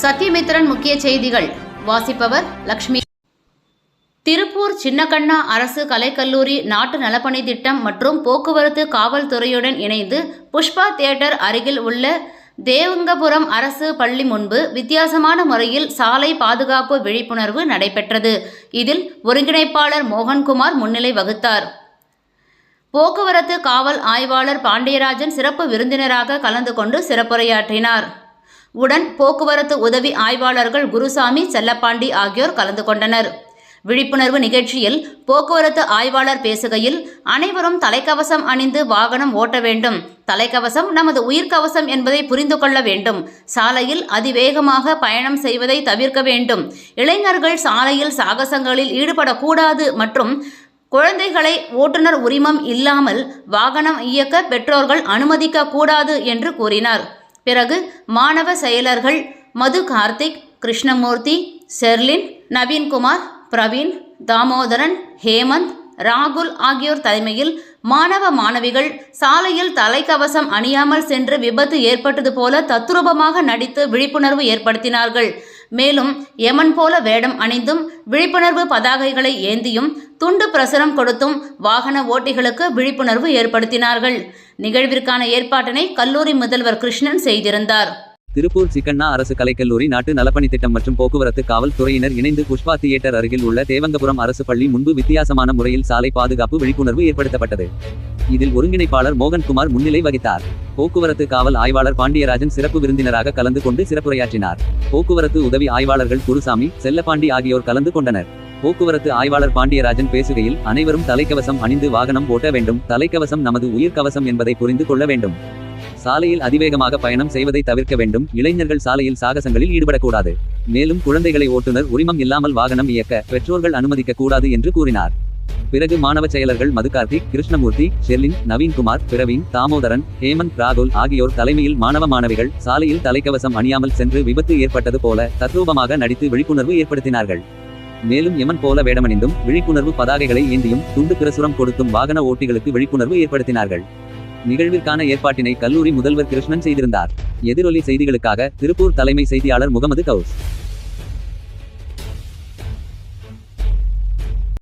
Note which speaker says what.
Speaker 1: சத்யமித்ரன் முக்கிய செய்திகள். வாசிப்பவர் லக்ஷ்மி. திருப்பூர் சின்னக்கண்ணா அரசு கலைக்கல்லூரி நாட்டு நலப்பணி திட்டம் மற்றும் போக்குவரத்து காவல்துறையுடன் இணைந்து புஷ்பா தியேட்டர் அருகில் உள்ள தேவங்கபுரம் அரசு பள்ளி முன்பு வித்தியாசமான முறையில் சாலை பாதுகாப்பு விழிப்புணர்வு நடைபெற்றது. இதில் ஒருங்கிணைப்பாளர் மோகன்குமார் முன்னிலை வகுத்தார். போக்குவரத்து காவல் ஆய்வாளர் பாண்டியராஜன் சிறப்பு விருந்தினராக கலந்து கொண்டு சிறப்புரையாற்றினார். உடன் போக்குவரத்து உதவி ஆய்வாளர்கள் குருசாமி செல்லப்பாண்டி ஆகியோர் கலந்து கொண்டனர். விழிப்புணர்வு நிகழ்ச்சியில் போக்குவரத்து ஆய்வாளர் பேசுகையில் அனைவரும் தலைக்கவசம் அணிந்து வாகனம் ஓட்ட வேண்டும். தலைக்கவசம் நமது உயிர்க்கவசம் என்பதை புரிந்து கொள்ள வேண்டும். சாலையில் அதிவேகமாக பயணம் செய்வதை தவிர்க்க வேண்டும். இளைஞர்கள் சாலையில் சாகசங்களில் ஈடுபடக்கூடாது மற்றும் குழந்தைகளை ஓட்டுநர் உரிமம் இல்லாமல் வாகனம் இயக்க பெற்றோர்கள் அனுமதிக்க கூடாது என்று கூறினார். பிறகு மாணவ செயலர்கள் மது கார்த்திக் கிருஷ்ணமூர்த்தி செர்லின் நவீன்குமார் பிரவீன் தாமோதரன் ஹேமந்த் ராகுல் ஆகியோர் தலைமையில் மாணவ மாணவிகள் சாலையில் தலைக்கவசம் அணியாமல் சென்று விபத்து ஏற்பட்டது போல தத்ரூபமாக நடித்து விழிப்புணர்வு ஏற்படுத்தினார்கள். மேலும் யமன் போல வேடம் அணிந்தும் விழிப்புணர்வு பதாகைகளை ஏந்தியும் துண்டு பிரசுரம் கொடுத்தும் வாகன ஓட்டிகளுக்கு விழிப்புணர்வு ஏற்படுத்தினார்கள். நிகழ்விற்கான ஏற்பாட்டினை கல்லூரி முதல்வர் கிருஷ்ணன் செய்திருந்தார்.
Speaker 2: திருப்பூர் சிக்கண்ணா அரசு கலைக்கல்லூரி நாட்டு நலப்பணி திட்டம் மற்றும் போக்குவரத்து காவல் துறையினர் இணைந்து புஷ்பா தியேட்டர் அருகில் உள்ள தேவங்கபுரம் அரசு பள்ளி முன்பு வித்தியாசமான முறையில் சாலை பாதுகாப்பு விழிப்புணர்வு ஏற்படுத்தப்பட்டது. இதில் ஒருங்கிணைப்பாளர் மோகன்குமார் முன்னிலை வகித்தார். போக்குவரத்து காவல் ஆய்வாளர் பாண்டியராஜன் சிறப்பு விருந்தினராக கலந்து கொண்டு சிறப்புரையாற்றினார். போக்குவரத்து உதவி ஆய்வாளர்கள் குருசாமி செல்லப்பாண்டி ஆகியோர் கலந்து கொண்டனர். போக்குவரத்து ஆய்வாளர் பாண்டியராஜன் பேசுகையில் அனைவரும் தலைக்கவசம் அணிந்து வாகனம் ஓட்ட வேண்டும். தலைக்கவசம் நமது உயிர்க்கவசம் என்பதை புரிந்து கொள்ள வேண்டும். சாலையில் அதிவேகமாக பயணம் செய்வதை தவிர்க்க வேண்டும். இளைஞர்கள் சாலையில் சாகசங்களில் ஈடுபடக்கூடாது. மேலும் குழந்தைகளை ஓட்டுநர் உரிமம் இல்லாமல் வாகனம் இயக்க பெற்றோர்கள் அனுமதிக்க கூடாது என்று கூறினார். பிறகு மாணவ செயலர்கள் மதுகார்த்திக் கிருஷ்ணமூர்த்தி ஷெர்லின் நவீன்குமார் பிரவீன் தாமோதரன் ஹேமந்த் ராகுல் ஆகியோர் தலைமையில் மாணவ மாணவிகள் சாலையில் தலைக்கவசம் அணியாமல் சென்று விபத்து ஏற்பட்டது போல தத்ரூபமாக நடித்து விழிப்புணர்வு ஏற்படுத்தினார்கள். மேலும் யமன் போல வேடமணிந்தும் விழிப்புணர்வு பதாகைகளை ஏந்தியும் துண்டு பிரசுரம் கொடுத்தும் வாகன ஓட்டிகளுக்கு விழிப்புணர்வு ஏற்படுத்தினார்கள். நிகழ்விற்கான ஏற்பாட்டினை கல்லூரி முதல்வர் கிருஷ்ணன் செய்திருந்தார். எதிரொலி செய்திகளுக்காக திருப்பூர் தலைமை செய்தியாளர் முகமது கவுஸ்.